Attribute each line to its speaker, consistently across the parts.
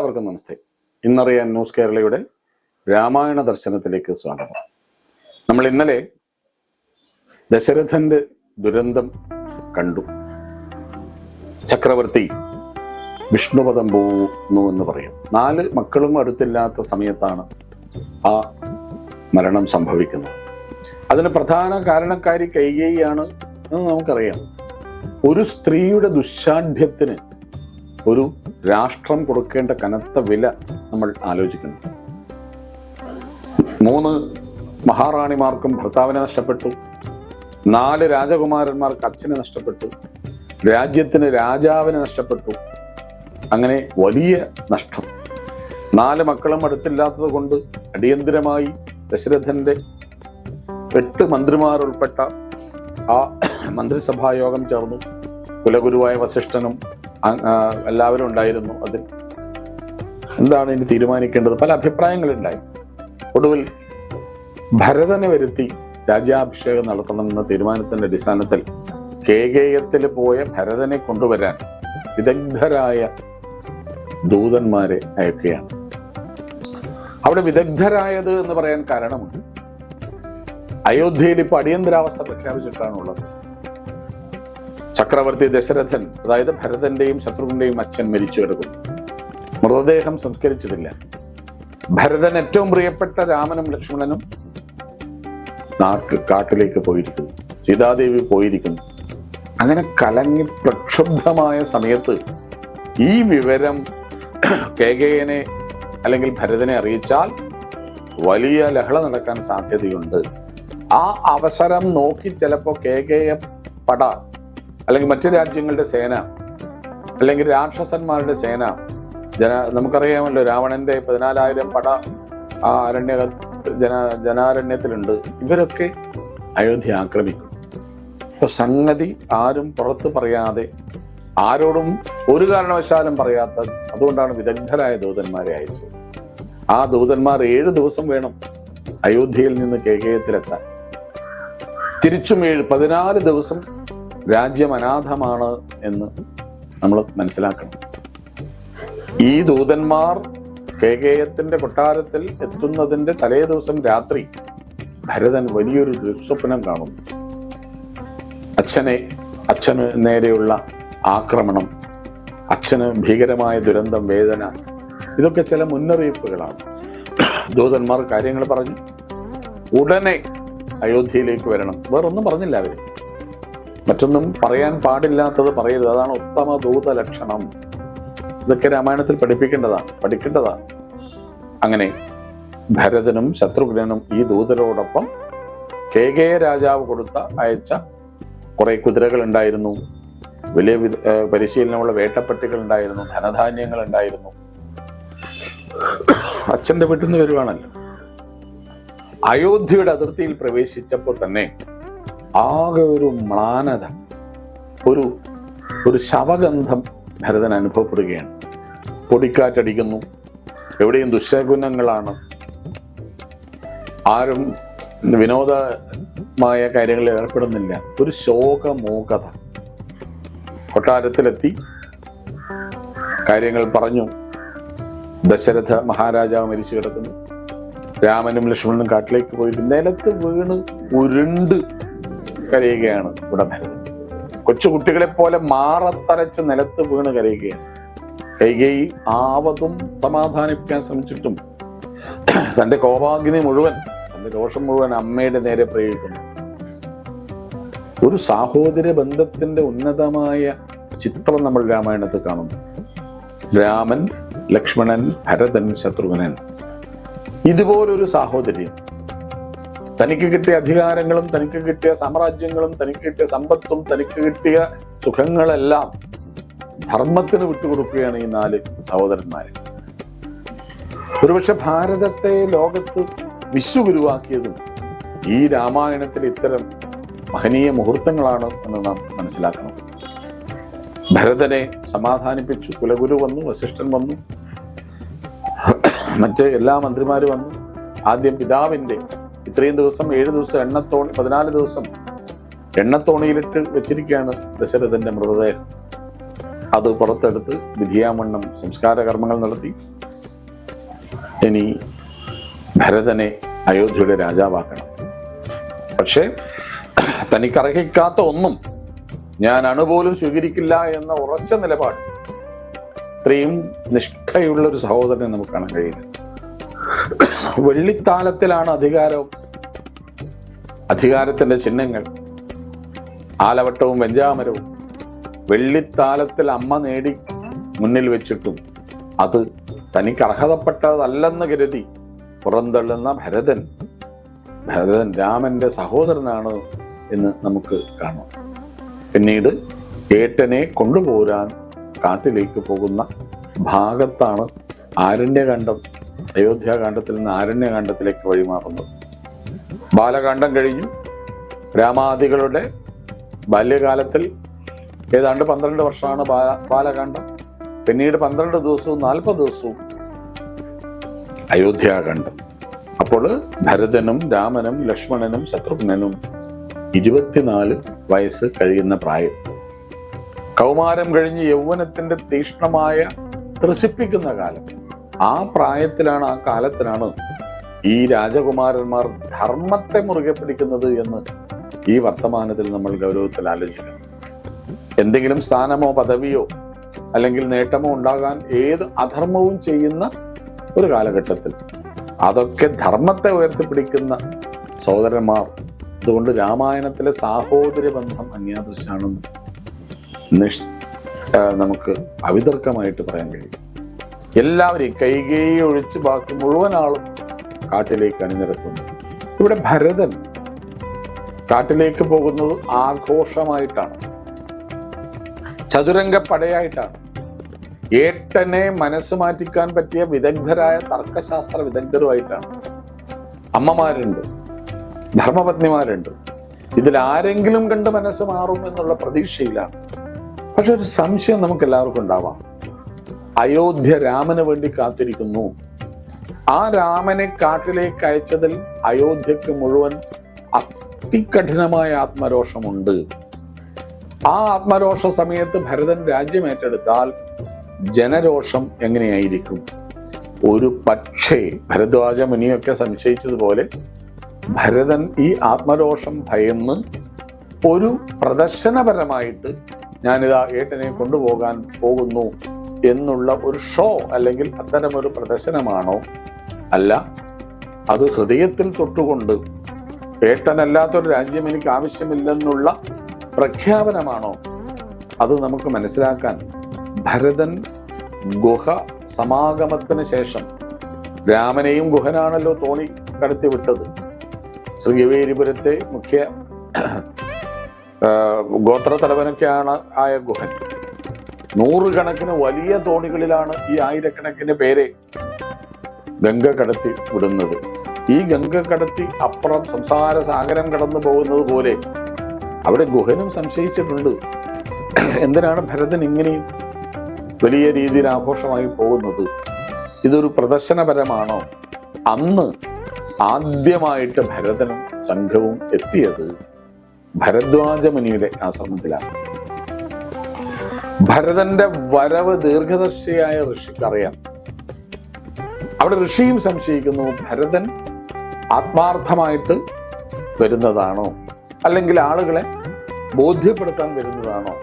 Speaker 1: എല്ലാവർക്കും നമസ്തേ. ഇന്നറിയാൻ ന്യൂസ് കേരളയുടെ രാമായണ ദർശനത്തിലേക്ക് സ്വാഗതം. നമ്മൾ ഇന്നലെ ദശരഥന്റെ ദുരന്തം കണ്ടു. ചക്രവർത്തി വിഷ്ണുപദം പോകുന്നു എന്ന് പറയും. നാല് മക്കളും അടുത്തില്ലാത്ത സമയത്താണ് ആ മരണം സംഭവിക്കുന്നത്. അതിന് പ്രധാന കാരണക്കാരി കൈകേയിയാണ് എന്ന് നമുക്കറിയാം. ഒരു സ്ത്രീയുടെ ദുശാഠ്യത്തിന് ഒരു രാഷ്ട്രം കൊടുക്കേണ്ട കനത്ത വില നമ്മൾ ആലോചിക്കുന്നു. മൂന്ന് മഹാറാണിമാർക്കും ഭർത്താവിനെ നഷ്ടപ്പെട്ടു. നാല് രാജകുമാരന്മാർക്ക് അച്ഛനെ നഷ്ടപ്പെട്ടു. രാജ്യത്തിന് രാജാവിനെ നഷ്ടപ്പെട്ടു. അങ്ങനെ വലിയ നഷ്ടം. നാല് മക്കളും അടുത്തില്ലാത്തത് കൊണ്ട് അടിയന്തിരമായി ദശരഥന്റെ എട്ട് മന്ത്രിമാർ ഉൾപ്പെട്ട ആ മന്ത്രിസഭാ യോഗം ചേർന്നു. കുലഗുരുവായ വസിഷ്ഠനും എല്ലാവരും ഉണ്ടായിരുന്നു അതിൽ. എന്താണ് ഇനി തീരുമാനിക്കേണ്ടത്? പല അഭിപ്രായങ്ങളുണ്ടായി. ഒടുവിൽ ഭരതനെ വരുത്തി രാജ്യാഭിഷേകം നടത്തണമെന്ന തീരുമാനത്തിന്റെ അടിസ്ഥാനത്തിൽ കേകേയത്തിൽ പോയ ഭരതനെ കൊണ്ടുവരാൻ വിദഗ്ധരായ ദൂതന്മാരെ അയക്കുകയാണ്. അവിടെ വിദഗ്ധരായത് എന്ന് പറയാൻ കാരണമുണ്ട്. അയോധ്യയിൽ ഇപ്പൊ അടിയന്തരാവസ്ഥ പ്രഖ്യാപിച്ചിട്ടാണുള്ളത്. ചക്രവർത്തി ദശരഥൻ അതായത് ഭരതന്റെയും ശത്രുവിന്റെയും അച്ഛൻ മരിച്ചു കിടക്കുന്നു മൃതദേഹം സംസ്കരിച്ചിട്ടില്ല. ഭരതൻ ഏറ്റവും പ്രിയപ്പെട്ട രാമനും ലക്ഷ്മണനും നാട്ടിൽ കാട്ടിലേക്ക് പോയിരിക്കുന്നു. സീതാദേവി പോയിരിക്കുന്നു. അങ്ങനെ കലങ്ങി പ്രക്ഷുബ്ധമായ സമയത്ത് ഈ വിവരം കേകയനെ അല്ലെങ്കിൽ ഭരതനെ അറിയിച്ചാൽ വലിയ ലഹള നടക്കാൻ സാധ്യതയുണ്ട്. ആ അവസരം നോക്കി ചിലപ്പോൾ കേകയ പട. അല്ലെങ്കിൽ മറ്റ് രാജ്യങ്ങളുടെ സേന അല്ലെങ്കിൽ രാക്ഷസന്മാരുടെ സേന. ജന നമുക്കറിയാമല്ലോ രാവണന്റെ പതിനാലായിരം പട ആ അരണ്യ ജന ജനാരണ്യത്തിലുണ്ട്. ഇവരൊക്കെ അയോധ്യ ആക്രമിക്കും. ഇപ്പൊ സംഗതി ആരും പുറത്ത് പറയാതെ ആരോടും ഒരു കാരണവശാലും പറയാത്ത അതുകൊണ്ടാണ് വിദഗ്ധരായ ദൂതന്മാരെ അയച്ചത്. ആ ദൂതന്മാർ ഏഴ് ദിവസം വേണം അയോധ്യയിൽ നിന്ന് കേകയത്തിലെത്താൻ. തിരിച്ചും ഏഴ് പതിനാല് ദിവസം രാജ്യം അനാഥമാണ് എന്ന് നമ്മൾ മനസ്സിലാക്കണം. ഈ ദൂതന്മാർ കേകേയത്തിന്റെ കൊട്ടാരത്തിൽ എത്തുന്നതിന്റെ തലേ ദിവസം രാത്രി ഭരതൻ വലിയൊരു ദുസ്വപ്നം കാണുന്നു. അച്ഛനെ അച്ഛന് നേരെയുള്ള ആക്രമണം അച്ഛന് ഭീകരമായ ദുരന്തം വേദന ഇതൊക്കെ ചില മുന്നറിയിപ്പുകളാണ്. ദൂതന്മാർ കാര്യങ്ങൾ പറഞ്ഞു. ഉടനെ അയോധ്യയിലേക്ക് വരണം. വേറൊന്നും പറഞ്ഞില്ല അവർ. മറ്റൊന്നും പറയാൻ പാടില്ലാത്തത് പറയരുത്. അതാണ് ഉത്തമ ദൂത ലക്ഷണം. ഇതൊക്കെ രാമായണത്തിൽ പഠിപ്പിക്കേണ്ടതാണ്. പഠിക്കേണ്ടതാണ്. അങ്ങനെ ഭരതനും ശത്രുഘ്നനും ഈ ദൂതരോടൊപ്പം കെ. കെ. രാജാവ് കൊടുത്ത അയച്ച കുറെ കുതിരകൾ ഉണ്ടായിരുന്നു വലിയ പരിശീലനമുള്ള വേട്ടപ്പെട്ടികൾ ഉണ്ടായിരുന്നു ധനധാന്യങ്ങൾ ഉണ്ടായിരുന്നു അച്ഛന്റെ വീട്ടിൽ നിന്ന് വരുവാണല്ലോ. അയോധ്യയുടെ അതിർത്തിയിൽ പ്രവേശിച്ചപ്പോൾ തന്നെ ആകെ ഒരു മ്ലാനത ഒരു ഒരു ശവഗന്ധം ഭരതൻ അനുഭവപ്പെടുകയാണ്. പൊടിക്കാറ്റടിക്കുന്നു. എവിടെയും ദുശകുനങ്ങളാണ്. ആരും വിനോദമായ കാര്യങ്ങളിൽ ഏർപ്പെടുന്നില്ല. ഒരു ശോകമൂകത. കൊട്ടാരത്തിലെത്തി. കാര്യങ്ങൾ പറഞ്ഞു. ദശരഥ മഹാരാജാവ് മരിച്ചു കിടക്കുന്നു. രാമനും ലക്ഷ്മണനും കാട്ടിലേക്ക് പോയിട്ട് നിലത്ത് വീണ് ഉരുണ്ട് കരയുകയാണ് ഇവിടെ കൊച്ചുകുട്ടികളെ കൊച്ചു കുട്ടികളെ പോലെ മാറത്തരച്ച് നിലത്ത് വീണ് കരയുകയാണ്. കൈകേയി ആവതും സമാധാനിപ്പിക്കാൻ ശ്രമിച്ചിട്ടും തന്റെ കോപാഗ്നി മുഴുവൻ തന്റെ രോഷം മുഴുവൻ അമ്മയുടെ നേരെ പ്രയോഗിക്കുന്നു. ഒരു സാഹോദര്യ ബന്ധത്തിന്റെ ഉന്നതമായ ചിത്രം നമ്മൾ രാമായണത്തിൽ കാണുന്നു. രാമൻ ലക്ഷ്മണൻ ഭരതൻ ശത്രുഘ്നൻ. ഇതുപോലൊരു സാഹോദര്യം. തനിക്ക് കിട്ടിയ അധികാരങ്ങളും തനിക്ക് കിട്ടിയ സാമ്രാജ്യങ്ങളും തനിക്ക് കിട്ടിയ സമ്പത്തും തനിക്ക് കിട്ടിയ സുഖങ്ങളെല്ലാം ധർമ്മത്തിന് വിട്ടുകൊടുക്കുകയാണ് ഈ നാല് സഹോദരന്മാര്. ഒരുപക്ഷെ ഭാരതത്തെ ലോകത്ത് വിശ്വഗുരുവാക്കിയതും ഈ രാമായണത്തിൽ ഇത്തരം മഹനീയ മുഹൂർത്തങ്ങളാണ് എന്ന് നാം മനസ്സിലാക്കണം. ഭരതനെ സമാധാനിപ്പിച്ചു. കുലഗുരു വന്നു വസിഷ്ഠൻ വന്നു മറ്റ് എല്ലാ മന്ത്രിമാരും വന്നു. ആദ്യം പിതാവിന്റെ ഇത്രയും ദിവസം ഏഴ് ദിവസം എണ്ണത്തോണി പതിനാല് ദിവസം എണ്ണത്തോണിയിലിട്ട് വെച്ചിരിക്കുകയാണ് ദശരഥന്റെ മൃതദേഹം. അത് പുറത്തെടുത്ത് വിധിയാമണ്ണം സംസ്കാര കർമ്മങ്ങൾ നടത്തി. ഇനി ഭരതനെ അയോധ്യയുടെ രാജാവാക്കണം. പക്ഷേ തനിക്കർഹിക്കാത്ത ഒന്നും ഞാൻ അണുപോലും സ്വീകരിക്കില്ല എന്ന ഉറച്ച നിലപാട് ഇത്രയും നിഷ്ഠയുള്ള ഒരു സഹോദരനെ നമുക്ക് കാണാൻ കഴിയില്ല. വെള്ളിത്താലത്തിലാണ് അധികാരം അധികാരത്തിന്റെ ചിഹ്നങ്ങൾ. ആലവട്ടവും വെഞ്ചാമരവും വെള്ളിത്താലത്തിൽ അമ്മ നേടി മുന്നിൽ വെച്ചിട്ടും അത് തനിക്ക് അർഹതപ്പെട്ടതല്ലെന്ന് കരുതി പുറന്തള്ളുന്ന ഭരതൻ. ഭരതൻ രാമന്റെ സഹോദരനാണ് എന്ന് നമുക്ക് കാണാം. പിന്നീട് ഏട്ടനെ കൊണ്ടുപോരാൻ കാട്ടിലേക്ക് പോകുന്ന ഭാഗത്താണ് ആരണ്യകാന്ഡം അയോധ്യാകാന്ഡത്തിൽ നിന്ന് ആരണ്യകാന്ഡത്തിലേക്ക് വഴിമാറുന്നത് ബാലകാന്ഡം കഴിഞ്ഞു. രാമാദികളുടെ ബാല്യകാലത്തിൽ ഏതാണ്ട് പന്ത്രണ്ട് വർഷമാണ് ബാല ബാലകാന്ഡം പിന്നീട് പന്ത്രണ്ട് ദിവസവും നാൽപ്പത് ദിവസവും അയോധ്യാകാന്ഡം അപ്പോൾ ഭരതനും രാമനും ലക്ഷ്മണനും ശത്രുഘ്നനും ഇരുപത്തിനാല് വയസ്സ് കഴിയുന്ന പ്രായം. കൗമാരം കഴിഞ്ഞ് യൗവനത്തിന്റെ തീക്ഷ്ണമായ ത്രസിപ്പിക്കുന്ന കാലം. ആ പ്രായത്തിലാണ് ആ കാലത്തിലാണ് ഈ രാജകുമാരന്മാർ ധർമ്മത്തെ മുറുകെ പിടിക്കുന്നത് എന്ന് ഈ വർത്തമാനത്തിൽ നമ്മൾ ഗൗരവത്തിൽ ആലോചിക്കണം. എന്തെങ്കിലും സ്ഥാനമോ പദവിയോ അല്ലെങ്കിൽ നേട്ടമോ ഉണ്ടാകാൻ ഏത് അധർമ്മവും ചെയ്യുന്ന ഒരു കാലഘട്ടത്തിൽ അതൊക്കെ ധർമ്മത്തെ ഉയർത്തിപ്പിടിക്കുന്ന സഹോദരന്മാർ. അതുകൊണ്ട് രാമായണത്തിലെ സാഹോദര്യ ബന്ധം അന്യാദൃശാണെന്ന് നിഷ് നമുക്ക് അവിതർക്കമായിട്ട് പറയാൻ കഴിയും. എല്ലാവരെയും കൈകേയി ഒഴിച്ച് ബാക്കി മുഴുവൻ ആളും കാട്ടിലേക്ക് അണിനിരത്തുന്നു. ഇവിടെ ഭരതൻ കാട്ടിലേക്ക് പോകുന്നത് ആഘോഷമായിട്ടാണ്. ചതുരംഗ പടയായിട്ടാണ്. ഏട്ടനെ മനസ്സ് മാറ്റിക്കാൻ പറ്റിയ വിദഗ്ധരായ തർക്കശാസ്ത്ര വിദഗ്ധരുമായിട്ടാണ്. അമ്മമാരുണ്ട് ധർമ്മപത്നിമാരുണ്ട്. ഇതിൽ ആരെങ്കിലും കണ്ട് മനസ്സ് മാറും എന്നുള്ള പ്രതീക്ഷയിലാണ്. പക്ഷെ ഒരു സംശയം നമുക്ക് എല്ലാവർക്കും ഉണ്ടാവാം. അയോധ്യ രാമന് വേണ്ടി കാത്തിരിക്കുന്നു. ആ രാമനെ കാട്ടിലേക്ക് അയച്ചതിൽ അയോധ്യക്ക് മുഴുവൻ അതികഠിനമായ ആത്മരോഷമുണ്ട്. ആ ആത്മരോഷ സമയത്ത് ഭരതൻ രാജ്യം ഏറ്റെടുത്താൽ ജനരോഷം എങ്ങനെയായിരിക്കും? ഒരു പക്ഷേ ഭരദ്വാജ മുനിയൊക്കെ സംശയിച്ചതുപോലെ ഭരതൻ ഈ ആത്മരോഷം ഭയന്ന് ഒരു പ്രദർശനപരമായിട്ട് ഞാനിതാ ഏട്ടനെ കൊണ്ടുപോകാൻ പോകുന്നു. എന്നുള്ള ഒരു ഷോ അല്ലെങ്കിൽ അത്തരമൊരു പ്രദർശനമാണോ? അല്ല. അത് ഹൃദയത്തിൽ തൊട്ടുകൊണ്ട് പേട്ടനല്ലാത്തൊരു രാജ്യം എനിക്ക് ആവശ്യമില്ലെന്നുള്ള പ്രഖ്യാപനമാണോ? അത് നമുക്ക് മനസ്സിലാക്കാൻ ഭരതൻ ഗുഹ സമാഗമത്തിന് ശേഷം രാമനെയും ഗുഹനാണല്ലോ തോണി കടത്തി വിട്ടത്. ശ്രീവേരിപുരത്തെ മുഖ്യ ഗോത്രത്തലവനൊക്കെയാണ് ആയ ഗുഹൻ. നൂറുകണക്കിന് വലിയ തോണികളിലാണ് ഈ ആയിരക്കണക്കിന് പേരെ ഗംഗ കടത്തി വിടുന്നത്. ഈ ഗംഗ കടത്തി അപ്പുറം സംസാര സാഗരം കടന്നു പോകുന്നത് പോലെ അവിടെ ഗുഹനും സംശയിച്ചിട്ടുണ്ട്. എന്തിനാണ് ഭരതൻ ഇങ്ങനെയും വലിയ രീതിയിൽ ആഘോഷമായി പോകുന്നത്? ഇതൊരു പ്രദർശനപരമാണോ? അന്ന് ആദ്യമായിട്ട് ഭരതനും സംഘവും എത്തിയത് ഭരദ്വാജമുനിയുടെ ആശ്രമത്തിലാണ്. ഭരതന്റെ വരവ് ദീർഘദർശിയായ ഋഷിക്ക് അറിയാം അവിടെ ഋഷിയും സംശയിക്കുന്നു ഭരതൻ ആത്മാർത്ഥമായിട്ട് വരുന്നതാണോ? അല്ലെങ്കിൽ ആളുകളെ ബോധ്യപ്പെടുത്താൻ വരുന്നതാണോ?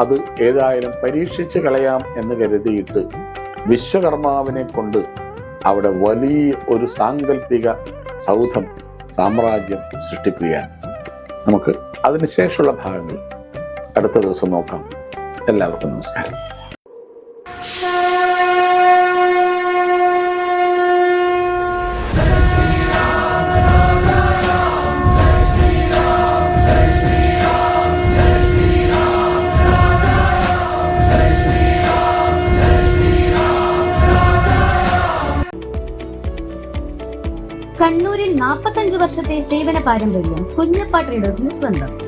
Speaker 1: അത് ഏതായാലും പരീക്ഷിച്ച് കളയാം എന്ന് കരുതിയിട്ട് വിശ്വകർമാവിനെ കൊണ്ട് അവിടെ വലിയ ഒരു സാങ്കല്പിക സൗധം സാമ്രാജ്യം സൃഷ്ടിക്കുകയാണ്. നമുക്ക് അതിനുശേഷമുള്ള ഭാഗങ്ങൾ അടുത്ത ദിവസം നോക്കാം. എല്ലാവർക്കും നമസ്കാരം.
Speaker 2: കണ്ണൂരിൽ നാൽപ്പത്തഞ്ചു വർഷത്തെ സേവന പാരമ്പര്യം കുഞ്ഞപ്പ ട്രേഡേഴ്സിന് സ്വന്തം.